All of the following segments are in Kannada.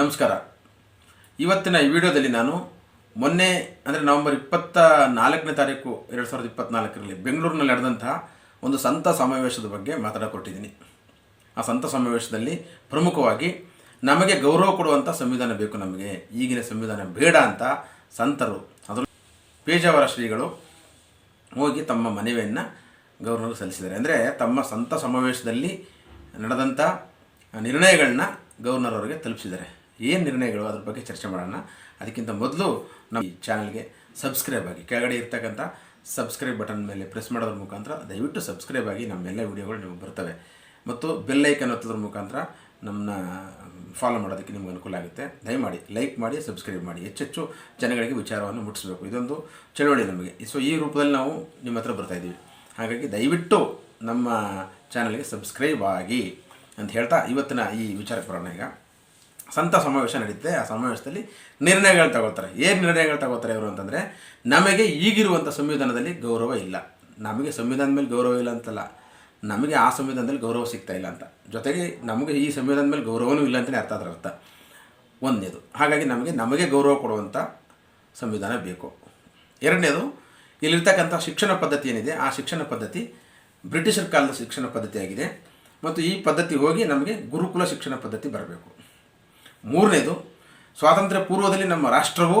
ನಮಸ್ಕಾರ. ಇವತ್ತಿನ ಈ ವಿಡಿಯೋದಲ್ಲಿ ನಾನು ಮೊನ್ನೆ, ಅಂದರೆ ನವೆಂಬರ್ ಇಪ್ಪತ್ತ ನಾಲ್ಕನೇ ತಾರೀಕು ಎರಡು ಸಾವಿರದ ಇಪ್ಪತ್ತ್ನಾಲ್ಕರಲ್ಲಿ ಬೆಂಗಳೂರಿನಲ್ಲಿ ನಡೆದಂತಹ ಒಂದು ಸಂತ ಸಮಾವೇಶದ ಬಗ್ಗೆ ಮಾತಾಡಕೊಟ್ಟಿದ್ದೀನಿ. ಆ ಸಂತ ಸಮಾವೇಶದಲ್ಲಿ ಪ್ರಮುಖವಾಗಿ ನಮಗೆ ಗೌರವ ಕೊಡುವಂಥ ಸಂವಿಧಾನ ಬೇಕು ನಮಗೆ. ಈಗಿನ ಸಂವಿಧಾನ ಬೇಡ ಅಂತ ಸಂತರು ಅದರ ಪೇಜಾವರ ಶ್ರೀಗಳು ಹೋಗಿ ತಮ್ಮ ಮನವಿಯನ್ನು ಗೌರವ ಸಲ್ಲಿಸಿದ್ದಾರೆ. ಅಂದರೆ ತಮ್ಮ ಸಂತ ಸಮಾವೇಶದಲ್ಲಿ ನಡೆದಂಥ ನಿರ್ಣಯಗಳನ್ನ ಗವರ್ನರ್ ಅವರಿಗೆ ತಲುಪಿಸಿದ್ದಾರೆ. ಏನು ನಿರ್ಣಯಗಳು ಅದ್ರ ಬಗ್ಗೆ ಚರ್ಚೆ ಮಾಡೋಣ. ಅದಕ್ಕಿಂತ ಮೊದಲು ನಮ್ಮ ಈ ಚಾನಲ್ಗೆ ಸಬ್ಸ್ಕ್ರೈಬ್ ಆಗಿ, ಕೆಳಗಡೆ ಇರ್ತಕ್ಕಂಥ ಸಬ್ಸ್ಕ್ರೈಬ್ ಬಟನ್ ಮೇಲೆ ಪ್ರೆಸ್ ಮಾಡೋದ್ರ ಮುಖಾಂತರ ದಯವಿಟ್ಟು ಸಬ್ಸ್ಕ್ರೈಬ್ ಆಗಿ ನಮ್ಮೆಲ್ಲ ವಿಡಿಯೋಗಳು ನಿಮಗೆ ಬರ್ತವೆ. ಮತ್ತು ಬೆಲ್ ಹತ್ತೋದ್ರ ಮುಖಾಂತರ ನಮ್ಮನ್ನ ಫಾಲೋ ಮಾಡೋದಕ್ಕೆ ನಿಮ್ಗೆ ಅನುಕೂಲ ಆಗುತ್ತೆ. ದಯಮಾಡಿ ಲೈಕ್ ಮಾಡಿ, ಸಬ್ಸ್ಕ್ರೈಬ್ ಮಾಡಿ. ಹೆಚ್ಚೆಚ್ಚು ಜನಗಳಿಗೆ ವಿಚಾರವನ್ನು ಮುಟ್ಟಿಸಬೇಕು. ಇದೊಂದು ಚಳುವಳಿ ನಮಗೆ. ಸೊ ಈ ರೂಪದಲ್ಲಿ ನಾವು ನಿಮ್ಮ ಹತ್ರ ಬರ್ತಾಯಿದ್ದೀವಿ ಹಾಗಾಗಿ ದಯವಿಟ್ಟು ನಮ್ಮ ಚಾನಲ್ಗೆ ಸಬ್ಸ್ಕ್ರೈಬ್ ಆಗಿ ಅಂತ ಹೇಳ್ತಾ ಇವತ್ತಿನ ಈ ವಿಚಾರಕ್ಕೆ ಬರೋಣ ಈಗ. ಸಂತ ಸಮಾವೇಶ ನಡೆಯುತ್ತೆ ಆ ಸಮಾವೇಶದಲ್ಲಿ ನಿರ್ಣಯಗಳು ತಗೊಳ್ತಾರೆ. ಏನು ನಿರ್ಣಯಗಳು ತಗೋತಾರೆ ಇವರು ಅಂತಂದರೆ, ನಮಗೆ ಈಗಿರುವಂಥ ಸಂವಿಧಾನದಲ್ಲಿ ಗೌರವ ಇಲ್ಲ. ನಮಗೆ ಸಂವಿಧಾನದ ಮೇಲೆ ಗೌರವ ಇಲ್ಲ ಅಂತಲ್ಲ. ನಮಗೆ ಆ ಸಂವಿಧಾನದಲ್ಲಿ ಗೌರವ ಸಿಗ್ತಾ ಇಲ್ಲ ಅಂತ. ಜೊತೆಗೆ ನಮಗೆ ಈ ಸಂವಿಧಾನದ ಮೇಲೆ ಗೌರವನೂ ಇಲ್ಲ ಅಂತಲೇ ಅರ್ಥ ಅದರ ಅರ್ಥ. ಒಂದನೇದು, ಹಾಗಾಗಿ ನಮಗೆ ನಮಗೆ ಗೌರವ ಕೊಡುವಂಥ ಸಂವಿಧಾನ ಬೇಕು. ಎರಡನೇದು, ಇಲ್ಲಿರ್ತಕ್ಕಂಥ ಶಿಕ್ಷಣ ಪದ್ಧತಿ ಏನಿದೆ, ಆ ಶಿಕ್ಷಣ ಪದ್ಧತಿ ಬ್ರಿಟಿಷರ ಕಾಲದ ಶಿಕ್ಷಣ ಪದ್ಧತಿಯಾಗಿದೆ ಮತ್ತು ಈ ಪದ್ಧತಿ ಹೋಗಿ ನಮಗೆ ಗುರುಕುಲ ಶಿಕ್ಷಣ ಪದ್ಧತಿ ಬರಬೇಕು. ಮೂರನೇದು, ಸ್ವಾತಂತ್ರ್ಯ ಪೂರ್ವದಲ್ಲಿ ನಮ್ಮ ರಾಷ್ಟ್ರವು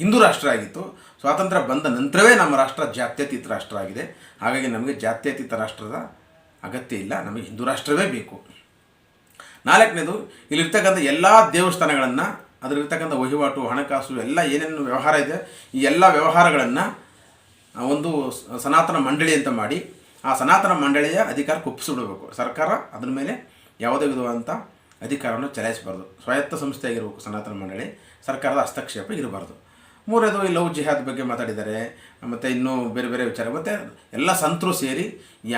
ಹಿಂದೂ ರಾಷ್ಟ್ರ ಆಗಿತ್ತು ಸ್ವಾತಂತ್ರ್ಯ ಬಂದ ನಂತರವೇ ನಮ್ಮ ರಾಷ್ಟ್ರ ಜಾತ್ಯತೀತ ರಾಷ್ಟ್ರ ಆಗಿದೆ ಹಾಗಾಗಿ ನಮಗೆ ಜಾತ್ಯತೀತ ರಾಷ್ಟ್ರದ ಅಗತ್ಯ ಇಲ್ಲ, ನಮಗೆ ಹಿಂದೂ ರಾಷ್ಟ್ರವೇ ಬೇಕು. ನಾಲ್ಕನೇದು, ಇಲ್ಲಿರ್ತಕ್ಕಂಥ ಎಲ್ಲ ದೇವಸ್ಥಾನಗಳನ್ನು, ಅದರಲ್ಲಿರ್ತಕ್ಕಂಥ ವಹಿವಾಟು, ಹಣಕಾಸು, ಎಲ್ಲ ಏನೇನು ವ್ಯವಹಾರ ಇದೆ, ಈ ಎಲ್ಲ ವ್ಯವಹಾರಗಳನ್ನು ಒಂದು ಸನಾತನ ಮಂಡಳಿ ಅಂತ ಮಾಡಿ, ಆ ಸನಾತನ ಮಂಡಳಿಯ ಅಧಿಕಾರ ಕುಪ್ಪಿಸಿಬಿಡಬೇಕು. ಸರ್ಕಾರ ಅದರ ಮೇಲೆ ಯಾವುದೇ ವಿಧವಾದಂಥ ಅಧಿಕಾರವನ್ನು ಚಲಾಯಿಸಬಾರ್ದು. ಸ್ವಾಯತ್ತ ಸಂಸ್ಥೆ ಆಗಿರಬೇಕು ಸನಾತನ ಮಂಡಳಿ, ಸರ್ಕಾರದ ಹಸ್ತಕ್ಷೇಪ ಇರಬಾರ್ದು. ಮೂರನೇದು ಈ ಲವ್ ಜಿಹಾದ್ ಬಗ್ಗೆ ಮಾತಾಡಿದ್ದಾರೆ. ಮತ್ತು ಇನ್ನೂ ಬೇರೆ ಬೇರೆ ವಿಚಾರ. ಮತ್ತು ಎಲ್ಲ ಸಂತರು ಸೇರಿ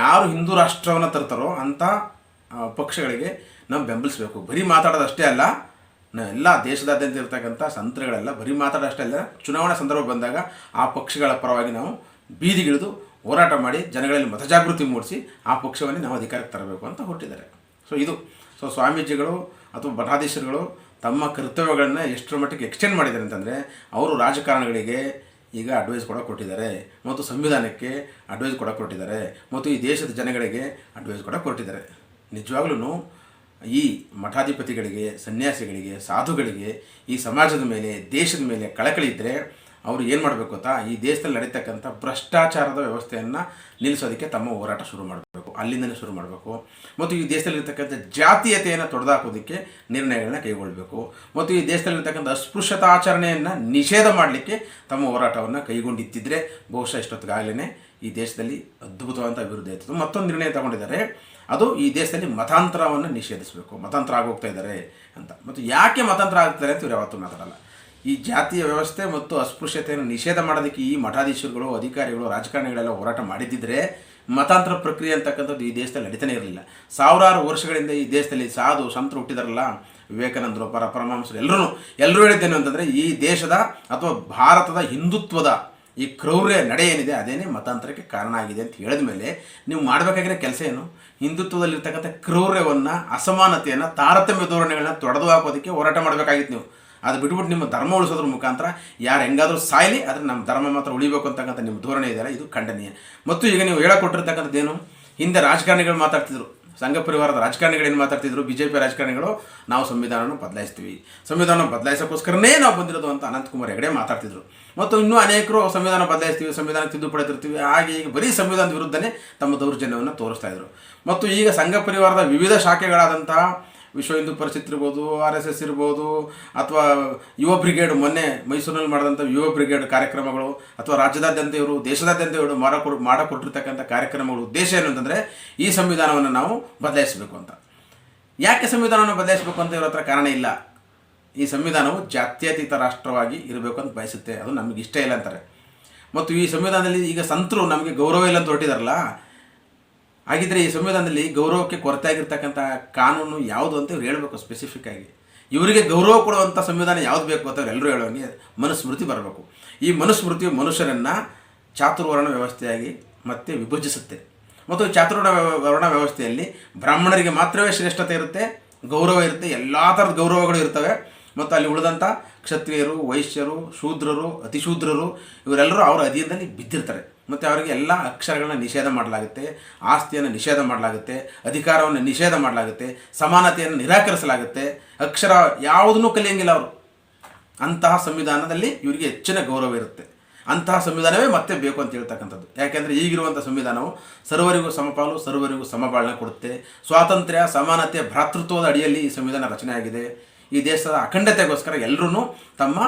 ಯಾರು ಹಿಂದೂ ರಾಷ್ಟ್ರವನ್ನು ತರ್ತಾರೋ ಅಂಥ ಪಕ್ಷಗಳಿಗೆ ನಾವು ಬೆಂಬಲಿಸಬೇಕು. ಬರೀ ಮಾತಾಡೋದಷ್ಟೇ ಅಲ್ಲ ಎಲ್ಲ ದೇಶದಾದ್ಯಂತ ಇರತಕ್ಕಂಥ ಸಂತರುಗಳೆಲ್ಲ ಬರೀ ಮಾತಾಡೋಷ್ಟೇ ಅಲ್ಲ, ಚುನಾವಣಾ ಸಂದರ್ಭ ಬಂದಾಗ ಆ ಪಕ್ಷಗಳ ಪರವಾಗಿ ನಾವು ಬೀದಿಗಿಳಿದು ಹೋರಾಟ ಮಾಡಿ ಜನಗಳಲ್ಲಿ ಮತಜಾಗೃತಿ ಮೂಡಿಸಿ ಆ ಪಕ್ಷವನ್ನೇ ನಾವು ಅಧಿಕಾರಕ್ಕೆ ತರಬೇಕು ಅಂತ ಹೊರಟಿದ್ದಾರೆ. ಸೊ ಇದು ಸೊ ಸ್ವಾಮೀಜಿಗಳು ಅಥವಾ ಮಠಾಧೀಶರುಗಳು ತಮ್ಮ ಕರ್ತವ್ಯಗಳನ್ನು ಎಷ್ಟರ ಮಟ್ಟಿಗೆ ಎಕ್ಸ್ಟೆಂಡ್ ಮಾಡಿದ್ದಾರೆ ಅಂತಂದರೆ, ಅವರು ರಾಜಕಾರಣಿಗಳಿಗೆ ಈಗ ಅಡ್ವೈಸ್ ಕೂಡ ಕೊಟ್ಟಿದ್ದಾರೆ. ಮತ್ತು ಸಂವಿಧಾನಕ್ಕೆ ಅಡ್ವೈಸ್ ಕೂಡ ಕೊಟ್ಟಿದ್ದಾರೆ. ಮತ್ತು ಈ ದೇಶದ ಜನಗಳಿಗೆ ಅಡ್ವೈಸ್ ಕೂಡ ಕೊಟ್ಟಿದ್ದಾರೆ. ನಿಜವಾಗ್ಲೂ ಈ ಮಠಾಧಿಪತಿಗಳಿಗೆ, ಸನ್ಯಾಸಿಗಳಿಗೆ, ಸಾಧುಗಳಿಗೆ ಈ ಸಮಾಜದ ಮೇಲೆ, ದೇಶದ ಮೇಲೆ ಕಳಕಳಿ ಇದ್ದರೆ ಅವರು ಏನು ಮಾಡಬೇಕು ಗೊತ್ತಾ? ಈ ದೇಶದಲ್ಲಿ ನಡೀತಕ್ಕಂಥ ಭ್ರಷ್ಟಾಚಾರದ ವ್ಯವಸ್ಥೆಯನ್ನು ನಿಲ್ಲಿಸೋದಕ್ಕೆ ತಮ್ಮ ಹೋರಾಟ ಶುರು ಮಾಡಬೇಕು. ಅಲ್ಲಿಂದಲೇ ಶುರು ಮಾಡಬೇಕು. ಮತ್ತು ಈ ದೇಶದಲ್ಲಿರ್ತಕ್ಕಂಥ ಜಾತೀಯತೆಯನ್ನು ತೊಡೆದಾಕೋದಕ್ಕೆ ನಿರ್ಣಯಗಳನ್ನ ಕೈಗೊಳ್ಳಬೇಕು ಮತ್ತು ಈ ದೇಶದಲ್ಲಿರ್ತಕ್ಕಂಥ ಅಸ್ಪೃಶ್ಯತಾಚರಣೆಯನ್ನು ನಿಷೇಧ ಮಾಡಲಿಕ್ಕೆ ತಮ್ಮ ಹೋರಾಟವನ್ನು ಕೈಗೊಂಡಿದ್ದಿದ್ದರೆ ಬಹುಶಃ ಇಷ್ಟೊತ್ತಿಗಾಗಲೇ ಈ ದೇಶದಲ್ಲಿ ಅದ್ಭುತವಾದಂಥ ಅಭಿವೃದ್ಧಿ ಆಯಿತು ಮತ್ತೊಂದು ನಿರ್ಣಯ ತಗೊಂಡಿದ್ದಾರೆ. ಅದು ಈ ದೇಶದಲ್ಲಿ ಮತಾಂತರವನ್ನು ನಿಷೇಧಿಸಬೇಕು. ಮತಾಂತರ ಆಗೋಗ್ತಾ ಇದ್ದಾರೆ ಅಂತ. ಮತ್ತು ಯಾಕೆ ಮತಾಂತರ ಆಗ್ತಾರೆ ಅಂತ ಇವ್ರು ಯಾವತ್ತೂ ಮಾತಾಡಲ್ಲ. ಈ ಜಾತಿಯ ವ್ಯವಸ್ಥೆ ಮತ್ತು ಅಸ್ಪೃಶ್ಯತೆಯನ್ನು ನಿಷೇಧ ಮಾಡೋದಕ್ಕೆ ಈ ಮಠಾಧೀಶರುಗಳು, ಅಧಿಕಾರಿಗಳು, ರಾಜಕಾರಣಿಗಳೆಲ್ಲ ಹೋರಾಟ ಮಾಡಿದ್ದಿದ್ರೆ ಮತಾಂತರ ಪ್ರಕ್ರಿಯೆ ಅಂತಕ್ಕಂಥದ್ದು ಈ ದೇಶದಲ್ಲಿ ನಡೀತಾನೆ ಇರಲಿಲ್ಲ. ಸಾವಿರಾರು ವರ್ಷಗಳಿಂದ ಈ ದೇಶದಲ್ಲಿ ಸಾಧು, ಸಂತರು ಹುಟ್ಟಿದಾರಲ್ಲ, ವಿವೇಕಾನಂದರು, ಪರ ಪರಮಹಂಸರು ಎಲ್ಲರೂ ಎಲ್ಲರೂ ಹೇಳಿದ್ದೇನು ಅಂತಂದರೆ ಈ ದೇಶದ ಅಥವಾ ಭಾರತದ ಹಿಂದುತ್ವದ ಈ ಕ್ರೌರ್ಯ ನಡೆ ಏನಿದೆ ಅದೇನೇ ಮತಾಂತರಕ್ಕೆ ಕಾರಣ ಆಗಿದೆ ಅಂತ ಹೇಳಿದ ಮೇಲೆ ನೀವು ಮಾಡಬೇಕಾಗಿರೋ ಕೆಲಸ ಏನು? ಹಿಂದುತ್ವದಲ್ಲಿರ್ತಕ್ಕಂಥ ಕ್ರೌರ್ಯವನ್ನು, ಅಸಮಾನತೆಯನ್ನು, ತಾರತಮ್ಯ ಧೋರಣೆಗಳನ್ನ ತೊಡೆದು ಹಾಕೋದಕ್ಕೆ ಹೋರಾಟ ಮಾಡಬೇಕಾಗಿತ್ತು ನೀವು. ಅದು ಬಿಟ್ಬಿಟ್ಟು ನಿಮ್ಮ ಧರ್ಮ ಉಳಿಸೋದ್ರ ಮುಖಾಂತರ ಯಾರು ಹೆಂಗಾದರೂ ಸಾಯಲಿ, ಆದರೆ ನಮ್ಮ ಧರ್ಮ ಮಾತ್ರ ಉಳಿಬೇಕು ಅಂತಕ್ಕಂಥ ನಿಮ್ಮ ಧೋರಣೆ ಇದೆಯಲ್ಲ ಇದು ಖಂಡನೀಯ. ಮತ್ತು ಈಗ ನೀವು ಹೇಳಕೊಟ್ಟಿರ್ತಕ್ಕಂಥದ್ದೇನು ಹಿಂದೆ ರಾಜಕಾರಣಿಗಳು ಮಾತಾಡ್ತಿದ್ರು. ಸಂಘ ಪರಿವಾರದ ರಾಜಕಾರಣಿಗಳು ಏನು ಮಾತಾಡ್ತಿದ್ರು? ಬಿ ಜೆ ಪಿ ರಾಜಕಾರಣಿಗಳು, ನಾವು ಸಂವಿಧಾನವನ್ನು ಬದಲಾಯಿಸ್ತೀವಿ. ಸಂವಿಧಾನವನ್ನು ಬದಲಾಯಿಸೋಕ್ಕೋಸ್ಕರನೇ ನಾವು ಬಂದಿರೋದು ಅಂತ ಅನಂತಕುಮಾರ್ ಹೆಗಡೆ ಮಾತಾಡ್ತಿದ್ರು. ಮತ್ತು ಇನ್ನೂ ಅನೇಕರು ಸಂವಿಧಾನ ಬದಲಾಯಿಸ್ತೀವಿ ಸಂವಿಧಾನ ತಿದ್ದುಪಡಿ ತರ್ತೀವಿ ಹಾಗೆ ಈಗ ಬರೀ ಸಂವಿಧಾನದ ವಿರುದ್ಧನೇ ತಮ್ಮ ದೌರ್ಜನ್ಯವನ್ನು ತೋರಿಸ್ತಾ ಇದ್ರು. ಮತ್ತು ಈಗ ಸಂಘ ಪರಿವಾರದ ವಿವಿಧ ಶಾಖೆಗಳಾದಂತಹ ವಿಶ್ವ ಹಿಂದೂ ಪರಿಷತ್ ಇರ್ಬೋದು, ಆರ್ ಎಸ್ ಎಸ್ ಇರ್ಬೋದು, ಅಥವಾ ಯುವ ಬ್ರಿಗೇಡ್ ಮೊನ್ನೆ ಮೈಸೂರಿನಲ್ಲಿ ಮಾಡಿದಂಥ ಯುವ ಬ್ರಿಗೇಡ್ ಕಾರ್ಯಕ್ರಮಗಳು, ಅಥವಾ ರಾಜ್ಯದಾದ್ಯಂತ ಇವರು, ದೇಶದಾದ್ಯಂತ ಇವರು ಮಾಡಕೊಡ್ ಮಾಡಕೊಟ್ಟಿರ್ತಕ್ಕಂಥ ಕಾರ್ಯಕ್ರಮಗಳು ಉದ್ದೇಶ ಏನು ಅಂತಂದರೆ ಈ ಸಂವಿಧಾನವನ್ನು ನಾವು ಬದಲಾಯಿಸಬೇಕು ಅಂತ. ಯಾಕೆ ಸಂವಿಧಾನವನ್ನು ಬದಲಾಯಿಸಬೇಕು ಅಂತ ಇವ್ರ ಹತ್ರ ಕಾರಣ ಇಲ್ಲ? ಈ ಸಂವಿಧಾನವು ಜಾತ್ಯತೀತ ರಾಷ್ಟ್ರವಾಗಿ ಇರಬೇಕು ಅಂತ ಬಯಸುತ್ತೆ. ಅದು ನಮಗೆ ಇಷ್ಟ ಇಲ್ಲ ಅಂತಾರೆ. ಮತ್ತು ಈ ಸಂವಿಧಾನದಲ್ಲಿ ಈಗ ಸಂತರು ನಮಗೆ ಗೌರವ ಇಲ್ಲ ಅಂತ ಹೊರಟಿದಾರಲ್ಲ ಹಾಗಿದ್ರೆ ಈ ಸಂವಿಧಾನದಲ್ಲಿ ಗೌರವಕ್ಕೆ ಕೊರತೆ ಆಗಿರ್ತಕ್ಕಂಥ ಕಾನೂನು ಯಾವುದು ಅಂತ ಇವ್ರು ಹೇಳಬೇಕು ಸ್ಪೆಸಿಫಿಕ್ ಆಗಿ. ಇವರಿಗೆ ಗೌರವ ಕೊಡುವಂಥ ಸಂವಿಧಾನ ಯಾವ್ದು ಬೇಕು ಅಂತ ಎಲ್ಲರೂ ಹೇಳೋಂಗೆ ಮನುಸ್ಮೃತಿ ಬರಬೇಕು. ಈ ಮನುಸ್ಮೃತಿಯು ಮನುಷ್ಯರನ್ನು ಚಾತುರ್ವರ್ಣ ವ್ಯವಸ್ಥೆಯಾಗಿ ಮತ್ತೆ ವಿಭಜಿಸುತ್ತೆ. ಮತ್ತು ಚಾತುರ್ವರ್ಣ ವರ್ಣ ವ್ಯವಸ್ಥೆಯಲ್ಲಿ ಬ್ರಾಹ್ಮಣರಿಗೆ ಮಾತ್ರವೇ ಶ್ರೇಷ್ಠತೆ ಇರುತ್ತೆ, ಗೌರವ ಇರುತ್ತೆ, ಎಲ್ಲ ಥರದ ಗೌರವಗಳು ಇರ್ತವೆ. ಮತ್ತು ಅಲ್ಲಿ ಉಳಿದಂಥ ಕ್ಷತ್ರಿಯರು, ವೈಶ್ಯರು, ಶೂದ್ರರು, ಅತಿಶೂದ್ರರು, ಇವರೆಲ್ಲರೂ ಅವರ ಅಧೀನದಲ್ಲಿ ಬಿದ್ದಿರ್ತಾರೆ. ಮತ್ತು ಅವರಿಗೆ ಎಲ್ಲ ಅಕ್ಷರಗಳನ್ನ ನಿಷೇಧ ಮಾಡಲಾಗುತ್ತೆ, ಆಸ್ತಿಯನ್ನು ನಿಷೇಧ ಮಾಡಲಾಗುತ್ತೆ, ಅಧಿಕಾರವನ್ನು ನಿಷೇಧ ಮಾಡಲಾಗುತ್ತೆ, ಸಮಾನತೆಯನ್ನು ನಿರಾಕರಿಸಲಾಗುತ್ತೆ. ಅಕ್ಷರ ಯಾವುದನ್ನೂ ಕಲಿಯಂಗಿಲ್ಲ ಅವರು. ಅಂತಹ ಸಂವಿಧಾನದಲ್ಲಿ ಇವರಿಗೆ ಹೆಚ್ಚಿನ ಗೌರವ ಇರುತ್ತೆ. ಅಂತಹ ಸಂವಿಧಾನವೇ ಮತ್ತೆ ಬೇಕು ಅಂತ ಹೇಳ್ತಕ್ಕಂಥದ್ದು. ಯಾಕೆಂದರೆ ಈಗಿರುವಂಥ ಸಂವಿಧಾನವು ಸರ್ವರಿಗೂ ಸಮಪಾಲು, ಸರ್ವರಿಗೂ ಸಮಬಾಳನೆ ಕೊಡುತ್ತೆ. ಸ್ವಾತಂತ್ರ್ಯ, ಸಮಾನತೆ, ಭ್ರಾತೃತ್ವದ ಅಡಿಯಲ್ಲಿ ಈ ಸಂವಿಧಾನ ರಚನೆ ಆಗಿದೆ ಈ ದೇಶದ ಅಖಂಡತೆಗೋಸ್ಕರ ಎಲ್ಲರೂ ತಮ್ಮ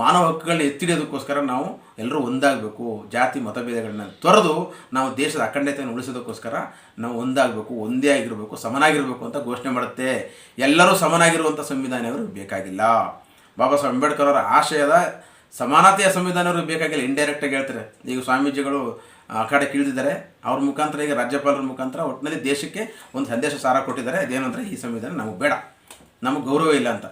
ಮಾನವ ಹಕ್ಕುಗಳನ್ನ ಎತ್ತಿಡಿಯೋದಕ್ಕೋಸ್ಕರ ನಾವು ಎಲ್ಲರೂ ಒಂದಾಗಬೇಕು. ಜಾತಿ ಮತಭೇದಗಳನ್ನ ತೊರೆದು ನಾವು ದೇಶದ ಅಖಂಡತೆಯನ್ನು ಉಳಿಸೋದಕ್ಕೋಸ್ಕರ ನಾವು ಒಂದಾಗಬೇಕು, ಒಂದೇ ಆಗಿರಬೇಕು, ಸಮನಾಗಿರಬೇಕು ಅಂತ ಘೋಷಣೆ ಮಾಡುತ್ತೆ. ಎಲ್ಲರೂ ಸಮನಾಗಿರುವಂಥ ಸಂವಿಧಾನ ಅವರು ಬೇಕಾಗಿಲ್ಲ. ಬಾಬಾ ಸಾಹೇಬ್ ಅಂಬೇಡ್ಕರ್ ಅವರ ಆಶಯದ ಸಮಾನತೆಯ ಸಂವಿಧಾನ ಅವ್ರಿಗೆ ಬೇಕಾಗಿಲ್ಲ ಇಂಡೈರೆಕ್ಟಾಗಿ ಹೇಳ್ತಾರೆ. ಈಗ ಸ್ವಾಮೀಜಿಗಳು ಆ ಕಡೆ ಅವ್ರ ಮುಖಾಂತರ ಈಗ ರಾಜ್ಯಪಾಲರ ಮುಖಾಂತರ ಒಟ್ಟಿನಲ್ಲಿ ದೇಶಕ್ಕೆ ಒಂದು ಸಂದೇಶ ಸಾರ ಕೊಟ್ಟಿದ್ದಾರೆ. ಅದೇನಂದರೆ ಈ ಸಂವಿಧಾನ ನಮಗೆ ಬೇಡ. ನಮಗೆ ಗೌರವ ಇಲ್ಲ ಅಂತ.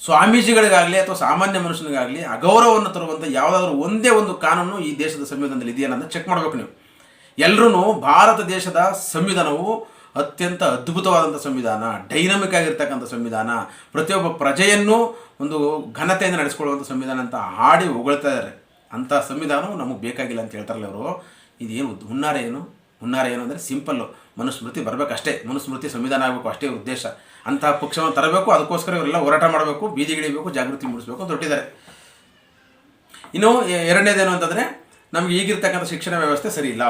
ಸ್ವಾಮೀಜಿಗಳಿಗಾಗಲಿ ಅಥವಾ ಸಾಮಾನ್ಯ ಮನುಷ್ಯನಿಗಾಗಲಿ ಅಗೌರವವನ್ನು ತರುವಂಥ ಯಾವುದಾದ್ರೂ ಒಂದೇ ಒಂದು ಕಾನೂನು ಈ ದೇಶದ ಸಂವಿಧಾನದಲ್ಲಿ ಇದೆಯಾ ಅಂತ ಚೆಕ್ ಮಾಡಬೇಕು ನೀವು. ಎಲ್ಲರೂ ಭಾರತ ದೇಶದ ಸಂವಿಧಾನವು ಅತ್ಯಂತ ಅದ್ಭುತವಾದಂಥ ಸಂವಿಧಾನ ಡೈನಮಿಕ್ ಆಗಿರ್ತಕ್ಕಂಥ ಸಂವಿಧಾನ, ಪ್ರತಿಯೊಬ್ಬ ಪ್ರಜೆಯನ್ನು ಒಂದು ಘನತೆಯಿಂದ ನಡೆಸ್ಕೊಳ್ಳುವಂಥ ಸಂವಿಧಾನ ಅಂತ ಹಾಡಿ ಹೊಗಳ್ತಾ ಇದ್ದಾರೆ ಅಂಥ ಸಂವಿಧಾನವು ನಮಗೆ ಬೇಕಾಗಿಲ್ಲ ಅಂತ ಹೇಳ್ತಾರಲ್ಲ ಅವರು ಇದೇನು ಹುನ್ನಾರ ಏನು? ಹುನ್ನಾರ ಏನು ಅಂದರೆ ಸಿಂಪಲ್ಲು ಮನುಸ್ಮೃತಿ ಬರಬೇಕಷ್ಟೇ. ಮನುಸ್ಮೃತಿ ಸಂವಿಧಾನ ಆಗಬೇಕು ಅಷ್ಟೇ ಉದ್ದೇಶ. ಅಂತಹ ಪಕ್ಷವನ್ನು ತರಬೇಕು, ಅದಕ್ಕೋಸ್ಕರ ಇವರೆಲ್ಲ ಹೋರಾಟ ಮಾಡಬೇಕು ಬೀದಿಗಿಳಿಬೇಕು ಜಾಗೃತಿ ಮೂಡಿಸಬೇಕು ಅಂತ ಇನ್ನು ಎರಡನೇದೇನು ಅಂತಂದರೆ, ನಮಗೆ ಈಗಿರ್ತಕ್ಕಂಥ ಶಿಕ್ಷಣ ವ್ಯವಸ್ಥೆ ಸರಿ ಇಲ್ಲ.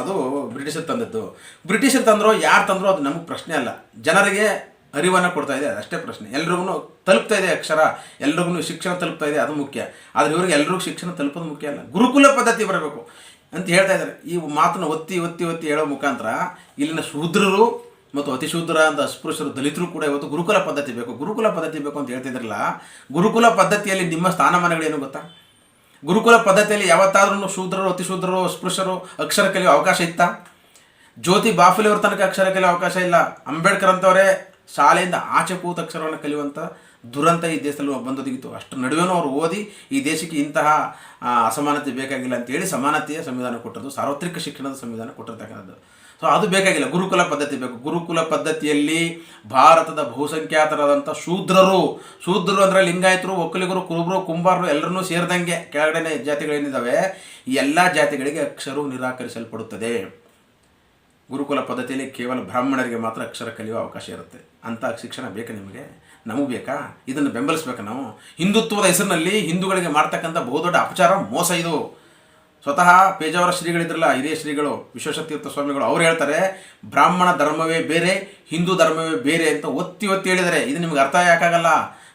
ಅದು ಬ್ರಿಟಿಷರು ತಂದದ್ದು. ಬ್ರಿಟಿಷರು ತಂದರೂ, ಯಾರು ತಂದರೂ ಅದು ನಮಗೆ ಪ್ರಶ್ನೆ ಅಲ್ಲ. ಜನರಿಗೆ ಅರಿವನ್ನು ಕೊಡ್ತಾ ಇದೆ ಅದಷ್ಟೇ ಪ್ರಶ್ನೆ. ಎಲ್ರಿಗೂ ತಲುಪ್ತಾ ಇದೆ ಅಕ್ಷರ ಎಲ್ರಿಗೂ ಶಿಕ್ಷಣ ತಲುಪ್ತಾ ಇದೆ, ಅದು ಮುಖ್ಯ. ಆದರೆ ಇವ್ರಿಗೆ ಎಲ್ರಿಗೂ ಶಿಕ್ಷಣ ತಲುಪೋದು ಮುಖ್ಯ ಅಲ್ಲ. ಗುರುಕುಲ ಪದ್ಧತಿ ಬರಬೇಕು ಅಂತ ಹೇಳ್ತಾ ಇದ್ದಾರೆ. ಈ ಮಾತನ್ನು ಒತ್ತಿ ಒತ್ತಿ ಒತ್ತಿ ಹೇಳೋ ಮುಖಾಂತರ ಇಲ್ಲಿನ ಶೂದ್ರರು ಮತ್ತು ಅತಿಶೂದ್ರ ಅಂತ ಅಸ್ಪೃಶ್ಯರು ದಲಿತರು ಕೂಡ ಇವತ್ತು ಗುರುಕುಲ ಪದ್ಧತಿ ಬೇಕು. ಗುರುಕುಲ ಪದ್ಧತಿ ಬೇಕು ಅಂತ ಹೇಳ್ತಿದ್ರಲ್ಲ ಗುರುಕುಲ ಪದ್ಧತಿಯಲ್ಲಿ ನಿಮ್ಮ ಸ್ಥಾನಮಾನಗಳೇನು ಗೊತ್ತಾ? ಗುರುಕುಲ ಪದ್ಧತಿಯಲ್ಲಿ ಯಾವತ್ತಾದ್ರೂ ಶೂದ್ರರು, ಅತಿಶೂದ್ರರು ಅಸ್ಪೃಶ್ಯರು ಅಕ್ಷರ ಕಲಿಯೋ ಅವಕಾಶ ಇತ್ತಾ? ಜ್ಯೋತಿ ಬಾಫುಲಿ ಅವ್ರ ತನಕ ಅಕ್ಷರ ಕಲಿಯೋ ಅವಕಾಶ ಇಲ್ಲ. ಅಂಬೇಡ್ಕರ್ ಅಂತವರೇ ಶಾಲೆಯಿಂದ ಆಚೆ ಕೂತ ಅಕ್ಷರವನ್ನು ಕಲಿಯುವಂಥ ದುರಂತ ಈ ದೇಶದಲ್ಲಿ ಬಂದೊದಗಿತ್ತು ಅಷ್ಟು ನಡುವೆನೂ ಅವರು ಓದಿ ಈ ದೇಶಕ್ಕೆ ಇಂತಹ ಅಸಮಾನತೆ ಬೇಕಾಗಿಲ್ಲ ಅಂತೇಳಿ ಸಮಾನತೆಯ ಸಂವಿಧಾನ ಕೊಟ್ಟದ್ದು, ಸಾರ್ವತ್ರಿಕ ಶಿಕ್ಷಣದ ಸಂವಿಧಾನ ಕೊಟ್ಟಿರ್ತಕ್ಕಂಥದ್ದು. ಸೊ ಅದು ಬೇಕಾಗಿಲ್ಲ. ಗುರುಕುಲ ಪದ್ಧತಿ ಬೇಕು. ಗುರುಕುಲ ಪದ್ಧತಿಯಲ್ಲಿ ಭಾರತದ ಬಹುಸಂಖ್ಯಾತರಾದಂಥ ಶೂದ್ರರು ಶೂದ್ರರು ಅಂದರೆ ಲಿಂಗಾಯತರು, ಒಕ್ಕಲಿಗರು, ಕುರುಬರು, ಕುಂಬಾರರು ಎಲ್ಲರನ್ನೂ ಸೇರಿದಂಗೆ ಕೆಳಗಡೆ ಜಾತಿಗಳೇನಿದ್ದಾವೆ ಎಲ್ಲ ಜಾತಿಗಳಿಗೆ ಅಕ್ಷರವು ನಿರಾಕರಿಸಲ್ಪಡುತ್ತದೆ. ಗುರುಕುಲ ಪದ್ಧತಿಯಲ್ಲಿ ಕೇವಲ ಬ್ರಾಹ್ಮಣರಿಗೆ ಮಾತ್ರ ಅಕ್ಷರ ಕಲಿಯುವ ಅವಕಾಶ ಇರುತ್ತೆ. ಅಂಥ ಶಿಕ್ಷಣ ಬೇಕಾ ನಿಮಗೆ? ನಮಗೆ ಬೇಕಾ? ಇದನ್ನು ಬೆಂಬಲಿಸ್ಬೇಕು ನಾವು. ಹಿಂದುತ್ವದ ಹೆಸರಿನಲ್ಲಿ ಹಿಂದೂಗಳಿಗೆ ಮಾಡ್ತಕ್ಕಂಥ ಬಹುದೊಡ್ಡ ಅಪಚಾರ ಮೋಸ ಇದು. ಸ್ವತಃ ಪೇಜಾವರ ಶ್ರೀಗಳಿದ್ರಲ್ಲ ಹಿರಿಯ ಶ್ರೀಗಳು ವಿಶ್ವೇಶತೀರ್ಥ ಸ್ವಾಮಿಗಳು, ಅವ್ರು ಹೇಳ್ತಾರೆ, ಬ್ರಾಹ್ಮಣ ಧರ್ಮವೇ ಬೇರೆ, ಹಿಂದೂ ಧರ್ಮವೇ ಬೇರೆ ಅಂತ ಒತ್ತಿ ಒತ್ತಿ ಹೇಳಿದರೆ ಇದು ನಿಮ್ಗೆ ಅರ್ಥ ಯಾಕಾಗಲ್ಲ?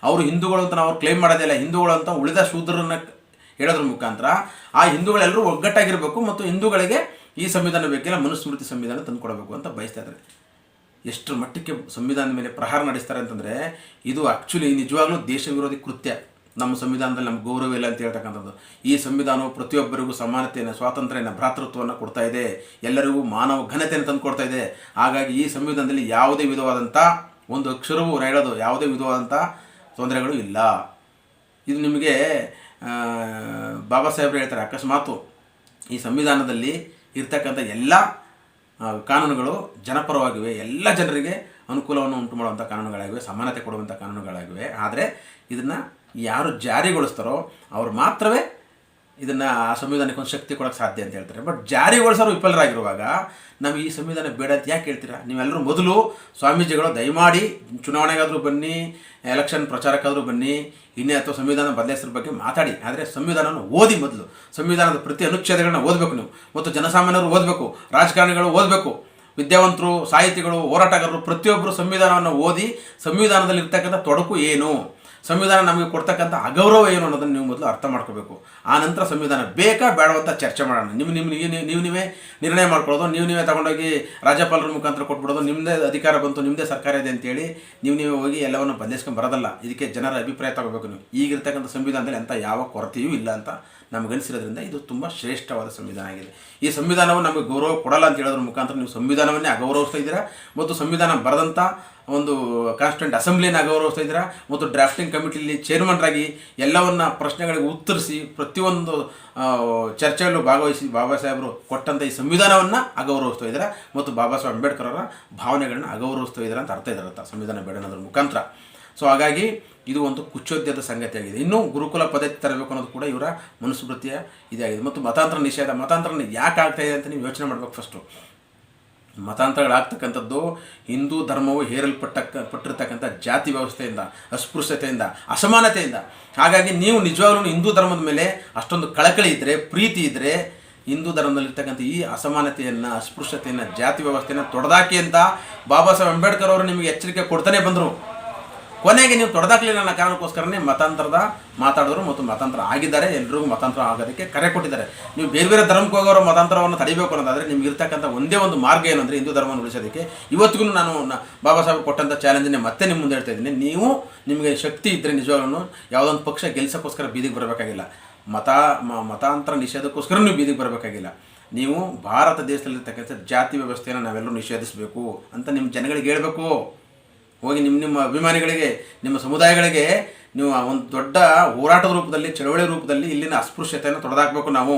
ಅವರು ಹಿಂದೂಗಳು ಅಂತ ನಾವು ಕ್ಲೇಮ್ ಮಾಡೋದಿಲ್ಲ ಹಿಂದೂಗಳು ಅಂತ ಉಳಿದ ಶೂದ್ರರನ್ನ ಹೇಳೋದ್ರ ಮುಖಾಂತರ ಆ ಹಿಂದೂಗಳೆಲ್ಲರೂ ಒಗ್ಗಟ್ಟಾಗಿರಬೇಕು ಮತ್ತು ಹಿಂದೂಗಳಿಗೆ ಈ ಸಂವಿಧಾನ ಬೇಕಿಲ್ಲ, ಮನುಸ್ಮೃತಿ ಸಂವಿಧಾನ ತಂದುಕೊಡಬೇಕು ಅಂತ ಬಯಸ್ತಾ ಇದ್ದಾರೆ. ಎಷ್ಟರ ಮಟ್ಟಕ್ಕೆ ಸಂವಿಧಾನದ ಮೇಲೆ ಪ್ರಹಾರ ನಡೆಸ್ತಾರೆ ಅಂತಂದರೆ, ಇದು ಆ್ಯಕ್ಚುಲಿ ನಿಜವಾಗ್ಲೂ ದೇಶ ವಿರೋಧಿ ಕೃತ್ಯ. ನಮ್ಮ ಸಂವಿಧಾನದಲ್ಲಿ ನಮ್ಗೆ ಗೌರವ ಇಲ್ಲ ಅಂತ ಹೇಳ್ತಕ್ಕಂಥದ್ದು. ಈ ಸಂವಿಧಾನವು ಪ್ರತಿಯೊಬ್ಬರಿಗೂ ಸಮಾನತೆಯನ್ನು, ಸ್ವಾತಂತ್ರ್ಯನ ಭ್ರಾತೃತ್ವವನ್ನು ಕೊಡ್ತಾ ಇದೆ. ಎಲ್ಲರಿಗೂ ಮಾನವ ಘನತೆಯನ್ನು ತಂದು ಕೊಡ್ತಾ ಇದೆ. ಹಾಗಾಗಿ ಈ ಸಂವಿಧಾನದಲ್ಲಿ ಯಾವುದೇ ವಿಧವಾದಂಥ ಒಂದು ಅಕ್ಷರವೂ ಹೇಳೋದು ಯಾವುದೇ ವಿಧವಾದಂಥ ತೊಂದರೆಗಳು ಇಲ್ಲ. ಇದು ನಿಮಗೆ ಬಾಬಾ ಸಾಹೇಬ್ರು ಹೇಳ್ತಾರೆ, ಅಕಸ್ಮಾತು ಈ ಸಂವಿಧಾನದಲ್ಲಿ ಇರ್ತಕ್ಕಂಥ ಎಲ್ಲ ಕಾನೂನುಗಳು ಜನಪರವಾಗಿವೆ. ಎಲ್ಲ ಜನರಿಗೆ ಅನುಕೂಲವನ್ನು ಉಂಟು ಮಾಡುವಂಥ ಕಾನೂನುಗಳಾಗಿವೆ, ಸಮಾನತೆ ಕೊಡುವಂಥ ಕಾನೂನುಗಳಾಗಿವೆ. ಆದರೆ ಇದನ್ನು ಯಾರು ಜಾರಿಗೊಳಿಸ್ತಾರೋ ಅವ್ರು ಮಾತ್ರವೇ ಇದನ್ನು ಆ ಸಂವಿಧಾನಕ್ಕೆ ಒಂದು ಶಕ್ತಿ ಕೊಡೋಕ್ಕೆ ಸಾಧ್ಯ ಅಂತ ಹೇಳ್ತಾರೆ. ಬಟ್ ಜಾರಿಗೊಳಿಸೋರು ವಿಫಲರಾಗಿರುವಾಗ ನಾವು ಈ ಸಂವಿಧಾನ ಬೇಡ ಅಂತ ಯಾಕೆ ಹೇಳ್ತೀರಾ? ನೀವೆಲ್ಲರೂ ಮೊದಲು ಸ್ವಾಮೀಜಿಗಳು ದಯಮಾಡಿ ಚುನಾವಣೆಗಾದರೂ ಬನ್ನಿ ಎಲೆಕ್ಷನ್ ಪ್ರಚಾರಕ್ಕಾದರೂ ಬನ್ನಿ, ಇನ್ನೇ ಅಥವಾ ಸಂವಿಧಾನ ಬದಲಾಯಿಸೋದ್ರ ಬಗ್ಗೆ ಮಾತಾಡಿ. ಆದರೆ ಸಂವಿಧಾನವನ್ನು ಓದಿ ಮೊದಲು. ಸಂವಿಧಾನದ ಪ್ರತಿ ಅನುಚ್ಛೇದಗಳನ್ನ ಓದಬೇಕು ನೀವು. ಮತ್ತು ಜನಸಾಮಾನ್ಯರು ಓದಬೇಕು, ರಾಜಕಾರಣಿಗಳು ಓದಬೇಕು, ವಿದ್ಯಾವಂತರು, ಸಾಹಿತಿಗಳು, ಹೋರಾಟಗಾರರು ಪ್ರತಿಯೊಬ್ಬರು ಸಂವಿಧಾನವನ್ನು ಓದಿ ಸಂವಿಧಾನದಲ್ಲಿ ಇರ್ತಕ್ಕಂಥ ತೊಡಕು ಏನು? ಸಂವಿಧಾನ ನಮಗೆ ಕೊಡ್ತಕ್ಕಂಥ ಅಗೌರವ ಏನು ಅನ್ನೋದನ್ನು ನೀವು ಮೊದಲು ಅರ್ಥ ಮಾಡ್ಕೋಬೇಕು. ಆ ನಂತರ ಸಂವಿಧಾನ ಬೇಕಾ ಬೇಡವಂತ ಚರ್ಚೆ ಮಾಡೋಣ. ನಿಮ್ಮ ನಿಮ್ಮ ನೀವು ನೀವು ನಿರ್ಣಯ ಮಾಡ್ಕೊಳ್ಳೋದು, ನೀವು ನೀವೇ ತಗೊಂಡೋಗಿ ರಾಜ್ಯಪಾಲರ ಮುಖಾಂತರ ಕೊಟ್ಬಿಡೋದು ನಿಮ್ಮದೇ ಅಧಿಕಾರ ಬಂತು ನಿಮ್ಮದೇ ಸರ್ಕಾರ ಇದೆ ಅಂತೇಳಿ ನೀವು ನೀವೇ ಹೋಗಿ ಎಲ್ಲವನ್ನು ಬದಲಿಸ್ಕೊಂಡು ಬರೋದಲ್ಲ. ಇದಕ್ಕೆ ಜನರ ಅಭಿಪ್ರಾಯ ತಗೋಬೇಕು ನೀವು. ಈಗಿರ್ತಕ್ಕಂಥ ಸಂವಿಧಾನದಲ್ಲಿ ಅಂಥ ಯಾವ ಕೊರತೆಯೂ ಇಲ್ಲ ಅಂತ ನಮಗನಿಸಿರೋದ್ರಿಂದ ಇದು ತುಂಬ ಶ್ರೇಷ್ಠವಾದ ಸಂವಿಧಾನ ಆಗಿದೆ. ಈ ಸಂವಿಧಾನವು ನಮಗೆ ಗೌರವ ಕೊಡಲ್ಲ ಅಂತ ಹೇಳೋದ್ರ ಮುಖಾಂತರ ನೀವು ಸಂವಿಧಾನವನ್ನೇ ಅಗೌರವಿಸ್ತಾ ಇದ್ದೀರಾ? ಮತ್ತು ಸಂವಿಧಾನ ಬರೆದಂಥ ಒಂದು ಕಾನ್ಸ್ಟೆಂಟ್ ಅಸೆಂಬ್ಲಿನ ಅಗೌರವಿಸ್ತಾ ಇದ್ದೀರಾ? ಮತ್ತು ಡ್ರಾಫ್ಟಿಂಗ್ ಕಮಿಟಿಲಿ ಚೇರ್ಮನ್ರಾಗಿ ಎಲ್ಲವನ್ನ ಪ್ರಶ್ನೆಗಳಿಗೆ ಉತ್ತರಿಸಿ ಪ್ರತಿಯೊಂದು ಚರ್ಚೆಯಲ್ಲೂ ಭಾಗವಹಿಸಿ ಬಾಬಾ ಸಾಹೇಬರು ಕೊಟ್ಟಂಥ ಈ ಸಂವಿಧಾನವನ್ನು ಅಗೌರವಿಸ್ತಾ ಇದ್ದೀರಾ? ಮತ್ತು ಬಾಬಾ ಸಾಹೇಬ್ ಅಂಬೇಡ್ಕರ್ ಅವರ ಭಾವನೆಗಳನ್ನ ಅಗೌರವಿಸ್ತಾ ಇದ್ದಾರೆ ಅಂತ ಅರ್ಥ ಇದ್ದಾರೆ ಸಂವಿಧಾನ ಬೇಡ ಅನ್ನೋದ್ರ ಮುಖಾಂತರ. ಸೊ ಹಾಗಾಗಿ ಇದು ಒಂದು ಕುಚ್ಚೋದ್ಯದ ಸಂಗತಿಯಾಗಿದೆ. ಇನ್ನು ಗುರುಕುಲ ಪದ್ಧತಿ ತರಬೇಕು ಅನ್ನೋದು ಕೂಡ ಇವರ ಮನುಸ್ಮೃತಿಯ ಇದಾಗಿದೆ. ಮತ್ತು ಮತಾಂತರ ನಿಷೇಧ, ಮತಾಂತರ ಯಾಕೆ ಆಗ್ತಾ ಇದೆ ಅಂತ ನೀವು ಯೋಚನೆ ಮಾಡ್ಬೇಕು ಫಸ್ಟು ಮತಾಂತರಗಳಾಗ್ತಕ್ಕಂಥದ್ದು ಹಿಂದೂ ಧರ್ಮವು ಹೇರಲ್ಪಟ್ಟಕ್ಕ, ಪಟ್ಟಿರ್ತಕ್ಕಂಥ ಜಾತಿ ವ್ಯವಸ್ಥೆಯಿಂದ, ಅಸ್ಪೃಶ್ಯತೆಯಿಂದ, ಅಸಮಾನತೆಯಿಂದ. ಹಾಗಾಗಿ ನೀವು ನಿಜವಾಗ್ಲೂ ಹಿಂದೂ ಧರ್ಮದ ಮೇಲೆ ಅಷ್ಟೊಂದು ಕಳಕಳಿ ಇದ್ದರೆ ಪ್ರೀತಿ ಇದ್ದರೆ ಹಿಂದೂ ಧರ್ಮದಲ್ಲಿರ್ತಕ್ಕಂಥ ಈ ಅಸಮಾನತೆಯನ್ನು, ಅಸ್ಪೃಶ್ಯತೆಯನ್ನು, ಜಾತಿ ವ್ಯವಸ್ಥೆಯನ್ನು ತೊಡೆದಾಕಿ ಅಂತ ಬಾಬಾ ಸಾಹೇಬ್ ಅಂಬೇಡ್ಕರ್ ಅವರು ನಿಮಗೆ ಎಚ್ಚರಿಕೆ ಕೊಡ್ತಾನೆ ಬಂದರು. ಕೊನೆಗೆ ನೀವು ತೊಡೆದಾಕಲಿಲ್ಲ ಅನ್ನೋ ಕಾರಣಕ್ಕೋಸ್ಕರನೇ ಮತಾಂತರದ ಮಾತಾಡಿದ್ರು ಮತ್ತು ಮತಾಂತರ ಆಗಿದ್ದಾರೆ. ಎಲ್ರಿಗೂ ಮತಾಂತರ ಆಗೋದಕ್ಕೆ ಕರೆ ಕೊಟ್ಟಿದ್ದಾರೆ. ನೀವು ಬೇರೆ ಬೇರೆ ಧರ್ಮಕ್ಕೆ ಹೋಗೋರು ಮತಾಂತರವನ್ನು ತಡಿಬೇಕು ಅನ್ನೋದಾದರೆ ನಿಮ್ಗೆ ಇರ್ತಕ್ಕಂಥ ಒಂದೇ ಒಂದು ಮಾರ್ಗ ಏನಂದರೆ ಹಿಂದೂ ಧರ್ಮವನ್ನು ಉಳಿಸೋದಕ್ಕೆ. ಇವತ್ತಿಗೂ ನಾನು ಬಾಬಾ ಸಾಹೇಬ್ ಕೊಟ್ಟಂಥ ಚಾಲೆಂಜನ್ನೇ ಮತ್ತೆ ನಿಮ್ಮ ಮುಂದೆ ಹೇಳ್ತಾ ಇದ್ದೀನಿ. ನೀವು ನಿಮಗೆ ಶಕ್ತಿ ಇದ್ದರೆ ನಿಜವಾಗ್ಲೂ ಯಾವುದೊಂದು ಪಕ್ಷ ಗೆಲ್ಸೋಕ್ಕೋಸ್ಕರ ಬೀದಿಗೆ ಬರಬೇಕಾಗಿಲ್ಲ. ಮತ ಮತಾಂತರ ನಿಷೇಧಕ್ಕೋಸ್ಕರ ನೀವು ಬೀದಿಗೆ ಬರಬೇಕಾಗಿಲ್ಲ. ನೀವು ಭಾರತ ದೇಶದಲ್ಲಿರ್ತಕ್ಕಂಥ ಜಾತಿ ವ್ಯವಸ್ಥೆಯನ್ನು ನಾವೆಲ್ಲರೂ ನಿಷೇಧಿಸಬೇಕು ಅಂತ ನಿಮ್ಮ ಜನಗಳಿಗೆ ಹೇಳಬೇಕು. ಹೋಗಿ ನಿಮ್ಮ ನಿಮ್ಮ ಅಭಿಮಾನಿಗಳಿಗೆ, ನಿಮ್ಮ ಸಮುದಾಯಗಳಿಗೆ ನೀವು ಒಂದು ದೊಡ್ಡ ಹೋರಾಟದ ರೂಪದಲ್ಲಿ, ಚಳವಳಿ ರೂಪದಲ್ಲಿ ಇಲ್ಲಿನ ಅಸ್ಪೃಶ್ಯತೆಯನ್ನು ತೊಡೆದಾಕಬೇಕು ನಾವು.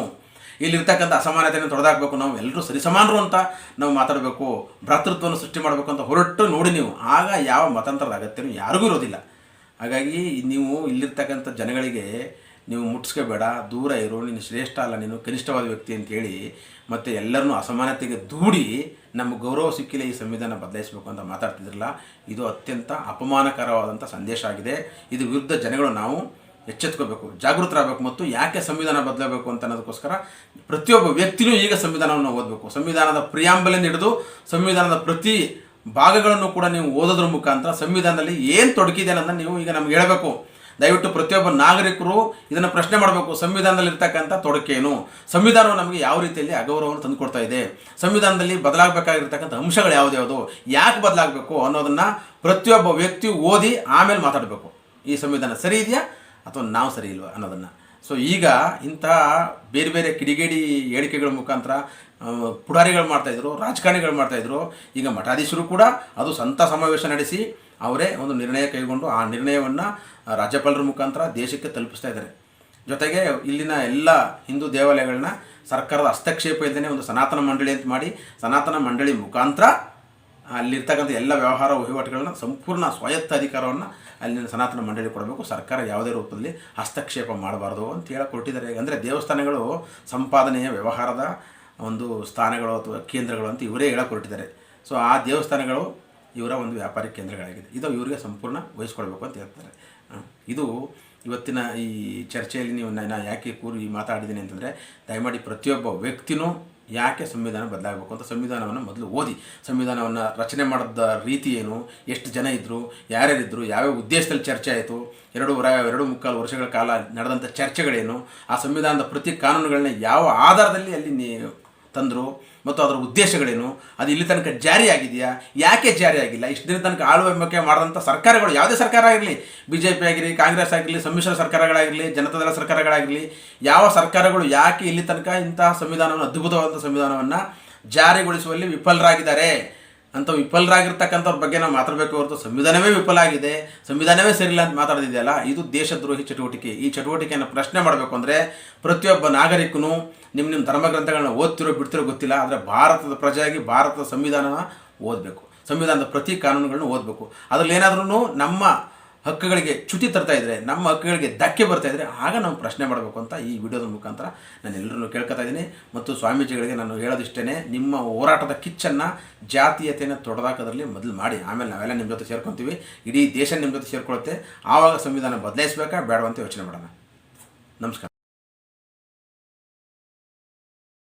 ಇಲ್ಲಿರ್ತಕ್ಕಂಥ ಅಸಮಾನತೆಯನ್ನು ತೊಡೆದಾಕಬೇಕು ನಾವು. ಎಲ್ಲರೂ ಸರಿಸಮಾನರು ಅಂತ ನಾವು ಮಾತಾಡಬೇಕು, ಭ್ರಾತೃತ್ವವನ್ನು ಸೃಷ್ಟಿ ಮಾಡಬೇಕು ಅಂತ ಹೊರಟು ನೋಡಿ ನೀವು. ಆಗ ಯಾವ ಮತಾಂತರದ ಅಗತ್ಯನೂ ಯಾರಿಗೂ ಇರೋದಿಲ್ಲ. ಹಾಗಾಗಿ ನೀವು ಇಲ್ಲಿರ್ತಕ್ಕಂಥ ಜನಗಳಿಗೆ ನೀವು ಮುಟ್ಸ್ಕೋಬೇಡ, ದೂರ ಇರು, ನೀನು ಶ್ರೇಷ್ಠ ಅಲ್ಲ, ನೀನು ಕನಿಷ್ಠವಾದ ವ್ಯಕ್ತಿ ಅಂತೇಳಿ ಮತ್ತು ಎಲ್ಲರನ್ನು ಅಸಮಾನತೆಗೆ ದೂಡಿ ನಮ್ಮ ಗೌರವ ಸಿಕ್ಕಿಲ್ಲ ಈ ಸಂವಿಧಾನ ಬದಲಾಯಿಸಬೇಕು ಅಂತ ಮಾತಾಡ್ತಿದ್ರಲ್ಲ, ಇದು ಅತ್ಯಂತ ಅಪಮಾನಕರವಾದಂಥ ಸಂದೇಶ ಆಗಿದೆ. ಇದು ವಿರುದ್ಧ ಜನಗಳು ನಾವು ಎಚ್ಚೆತ್ಕೋಬೇಕು, ಜಾಗೃತರಾಗಬೇಕು ಮತ್ತು ಯಾಕೆ ಸಂವಿಧಾನ ಬದಲಾಗಬೇಕು ಅಂತ ಅನ್ನೋದಕ್ಕೋಸ್ಕರ ಪ್ರತಿಯೊಬ್ಬ ವ್ಯಕ್ತಿನೂ ಈಗ ಸಂವಿಧಾನವನ್ನು ಓದಬೇಕು. ಸಂವಿಧಾನದ ಪ್ರಿಯಾಂಬಲಿಂದ ಹಿಡಿದು ಸಂವಿಧಾನದ ಪ್ರತಿ ಭಾಗಗಳನ್ನು ಕೂಡ ನೀವು ಓದೋದ್ರ ಮುಖಾಂತರ ಸಂವಿಧಾನದಲ್ಲಿ ಏನು ತೊಡಕಿದೆ ಅನ್ನೋದನ್ನ ನೀವು ಈಗ ನಮ್ಗೆ ಹೇಳಬೇಕು. ದಯವಿಟ್ಟು ಪ್ರತಿಯೊಬ್ಬ ನಾಗರಿಕರು ಇದನ್ನು ಪ್ರಶ್ನೆ ಮಾಡಬೇಕು. ಸಂವಿಧಾನದಲ್ಲಿ ಇರ್ತಕ್ಕಂಥ ತೊಡಕೇನು? ಸಂವಿಧಾನವು ನಮಗೆ ಯಾವ ರೀತಿಯಲ್ಲಿ ಅಗೌರವವನ್ನು ತಂದುಕೊಡ್ತಾ ಇದೆ? ಸಂವಿಧಾನದಲ್ಲಿ ಬದಲಾಗಬೇಕಾಗಿರ್ತಕ್ಕಂಥ ಅಂಶಗಳು ಯಾವ್ದ್ಯಾವುದು ಯಾಕೆ ಬದಲಾಗಬೇಕು ಅನ್ನೋದನ್ನು ಪ್ರತಿಯೊಬ್ಬ ವ್ಯಕ್ತಿಯು ಓದಿ ಆಮೇಲೆ ಮಾತಾಡಬೇಕು. ಈ ಸಂವಿಧಾನ ಸರಿ ಇದೆಯಾ ಅಥವಾ ನಾವು ಸರಿ ಇಲ್ವಾ ಅನ್ನೋದನ್ನು. ಸೊ ಈಗ ಇಂಥ ಬೇರೆ ಬೇರೆ ಕಿಡಿಗೇಡಿ ಹೇಳಿಕೆಗಳ ಮುಖಾಂತರ ಪುಡಾರಿಗಳು ಮಾಡ್ತಾಯಿದ್ರು ರಾಜಕಾರಣಿಗಳು ಮಾಡ್ತಾಯಿದ್ರು ಈಗ ಮಠಾಧೀಶರು ಕೂಡ ಅದು ಸಂತ ಸಮಾವೇಶ ನಡೆಸಿ ಅವರೇ ಒಂದು ನಿರ್ಣಯ ಕೈಗೊಂಡು ಆ ನಿರ್ಣಯವನ್ನು ರಾಜ್ಯಪಾಲರ ಮುಖಾಂತರ ದೇಶಕ್ಕೆ ತಲುಪಿಸ್ತಾ ಇದ್ದಾರೆ. ಜೊತೆಗೆ ಇಲ್ಲಿನ ಎಲ್ಲ ಹಿಂದೂ ದೇವಾಲಯಗಳನ್ನ ಸರ್ಕಾರದ ಹಸ್ತಕ್ಷೇಪ ಇಲ್ಲದೇ ಒಂದು ಸನಾತನ ಮಂಡಳಿ ಅಂತ ಮಾಡಿ ಸನಾತನ ಮಂಡಳಿ ಮುಖಾಂತರ ಅಲ್ಲಿರ್ತಕ್ಕಂಥ ಎಲ್ಲ ವ್ಯವಹಾರ ವಹಿವಾಟುಗಳನ್ನ ಸಂಪೂರ್ಣ ಸ್ವಾಯತ್ತ ಅಧಿಕಾರವನ್ನು ಅಲ್ಲಿನ ಸನಾತನ ಮಂಡಳಿ ಕೊಡಬೇಕು. ಸರ್ಕಾರ ಯಾವುದೇ ರೂಪದಲ್ಲಿ ಹಸ್ತಕ್ಷೇಪ ಮಾಡಬಾರ್ದು ಅಂತ ಹೇಳಿ ಕೊಟ್ಟಿದ್ದಾರೆ. ಅಂದರೆ ದೇವಸ್ಥಾನಗಳು ಸಂಪಾದನೆಯ ವ್ಯವಹಾರದ ಒಂದು ಸ್ಥಾನಗಳು ಅಥವಾ ಕೇಂದ್ರಗಳು ಅಂತ ಇವರೇ ಹೇಳಿಕೊಟ್ಟಿದ್ದಾರೆ ಸೊ ಆ ದೇವಸ್ಥಾನಗಳು ಇವರ ಒಂದು ವ್ಯಾಪಾರಿ ಕೇಂದ್ರಗಳಾಗಿದೆ. ಇದು ಇವರಿಗೆ ಸಂಪೂರ್ಣ ವಹಿಸ್ಕೊಳ್ಬೇಕು ಅಂತ ಹೇಳ್ತಾರೆ. ಇದು ಇವತ್ತಿನ ಈ ಚರ್ಚೆಯಲ್ಲಿ ನೀವು ನಾನು ಯಾಕೆ ಕೂರಿ ಮಾತಾಡಿದ್ದೀನಿ ಅಂತಂದರೆ, ದಯಮಾಡಿ ಪ್ರತಿಯೊಬ್ಬ ವ್ಯಕ್ತಿನೂ ಯಾಕೆ ಸಂವಿಧಾನ ಬದಲಾಗಬೇಕು ಅಂತ ಸಂವಿಧಾನವನ್ನು ಮೊದಲು ಓದಿ. ಸಂವಿಧಾನವನ್ನು ರಚನೆ ಮಾಡಿದ ರೀತಿ ಏನು, ಎಷ್ಟು ಜನ ಇದ್ದರು ಯಾರ್ಯಾರಿದ್ದರು ಯಾವ್ಯಾವ ಉದ್ದೇಶದಲ್ಲಿ ಚರ್ಚೆ ಆಯಿತು, ಎರಡು ವರ ಎರಡು ಮುಕ್ಕಾಲು ವರ್ಷಗಳ ಕಾಲ ನಡೆದಂಥ ಚರ್ಚೆಗಳೇನು, ಆ ಸಂವಿಧಾನದ ಪ್ರತಿ ಕಾನೂನುಗಳನ್ನ ಯಾವ ಆಧಾರದಲ್ಲಿ ಅಲ್ಲಿ ನೀ ತಂದರು ಮತ್ತು ಅದರ ಉದ್ದೇಶಗಳೇನು? ಅದು ಇಲ್ಲಿ ತನಕ ಜಾರಿಯಾಗಿದೆಯಾ ಯಾಕೆ ಜಾರಿಯಾಗಿಲ್ಲ ಇಷ್ಟು ದಿನ ತನಕ ಎಂಬಕ್ಕೆ ಮಾಡಿದಂಥ ಸರ್ಕಾರಗಳು ಯಾವುದೇ ಸರ್ಕಾರ ಆಗಿರಲಿ ಬಿ ಜೆ ಪಿ ಆಗಿರಲಿ, ಕಾಂಗ್ರೆಸ್ ಆಗಿರಲಿ, ಸಮ್ಮಿಶ್ರ ಸರ್ಕಾರಗಳಾಗಿರಲಿ, ಜನತಾದಳ ಸರ್ಕಾರಗಳಾಗಿರಲಿ, ಯಾವ ಸರ್ಕಾರಗಳು ಯಾಕೆ ಇಲ್ಲಿ ತನಕ ಇಂತಹ ಸಂವಿಧಾನವನ್ನು ಅದ್ಭುತವಾದಂಥ ಸಂವಿಧಾನವನ್ನು ಜಾರಿಗೊಳಿಸುವಲ್ಲಿ ವಿಫಲರಾಗಿದ್ದಾರೆ? ಅಂತ ವಿಫಲರಾಗಿರ್ತಕ್ಕಂಥವ್ರ ಬಗ್ಗೆ ನಾವು ಮಾತಾಡಬೇಕು ಹೊರತು ಸಂವಿಧಾನವೇ ವಿಫಲ ಆಗಿದೆ, ಸಂವಿಧಾನವೇ ಸರಿಯಿಲ್ಲ ಅಂತ ಮಾತಾಡೋದಿದೆಯಲ್ಲ ಇದು ದೇಶದ್ರೋಹಿ ಚಟುವಟಿಕೆ. ಈ ಚಟುವಟಿಕೆಯನ್ನು ಪ್ರಶ್ನೆ ಮಾಡಬೇಕು ಅಂದರೆ ಪ್ರತಿಯೊಬ್ಬ ನಾಗರಿಕನು ನಿಮ್ಮ ನಿಮ್ಮ ಧರ್ಮಗ್ರಂಥಗಳನ್ನ ಓದ್ತಿರೋ ಬಿಡ್ತಿರೋ ಗೊತ್ತಿಲ್ಲ, ಆದರೆ ಭಾರತದ ಪ್ರಜೆಯಾಗಿ ಭಾರತದ ಸಂವಿಧಾನನ ಓದಬೇಕು. ಸಂವಿಧಾನದ ಪ್ರತಿ ಕಾನೂನುಗಳನ್ನು ಓದಬೇಕು. ಅದರಲ್ಲಿ ಏನಾದ್ರೂ ನಮ್ಮ ಹಕ್ಕುಗಳಿಗೆ ಚ್ಯುತಿ ತರ್ತಾ ಇದ್ದರೆ ನಮ್ಮ ಹಕ್ಕುಗಳಿಗೆ ಧಕ್ಕೆ ಬರ್ತಾ ಇದ್ದರೆ ಆಗ ನಾವು ಪ್ರಶ್ನೆ ಮಾಡಬೇಕು ಅಂತ ಈ ವಿಡಿಯೋದ ಮುಖಾಂತರ ನಾನು ಎಲ್ಲರನ್ನು ಕೇಳ್ಕೊತಾ ಇದ್ದೀನಿ. ಮತ್ತು ಸ್ವಾಮೀಜಿಗಳಿಗೆ ನಾನು ಹೇಳೋದಿಷ್ಟೇ ನಿಮ್ಮ ಹೋರಾಟದ ಕಿಚ್ಚನ್ನು ಜಾತೀಯತೆಯನ್ನು ತೊಡೆದಾಕೋದ್ರಲ್ಲಿ ಮೊದಲು ಮಾಡಿ. ಆಮೇಲೆ ನಾವೆಲ್ಲ ನಿಮ್ಮ ಜೊತೆ ಸೇರ್ಕೊತೀವಿ. ಇಡೀ ದೇಶ ನಿಮ್ಮ ಜೊತೆ ಸೇರ್ಕೊಳುತ್ತೆ ಆವಾಗ ಸಂವಿಧಾನ ಬದಲಾಯಿಸಬೇಕಾ ಬೇಡವಂತ ಯೋಚನೆ ಮಾಡೋಣ. ನಮಸ್ಕಾರ.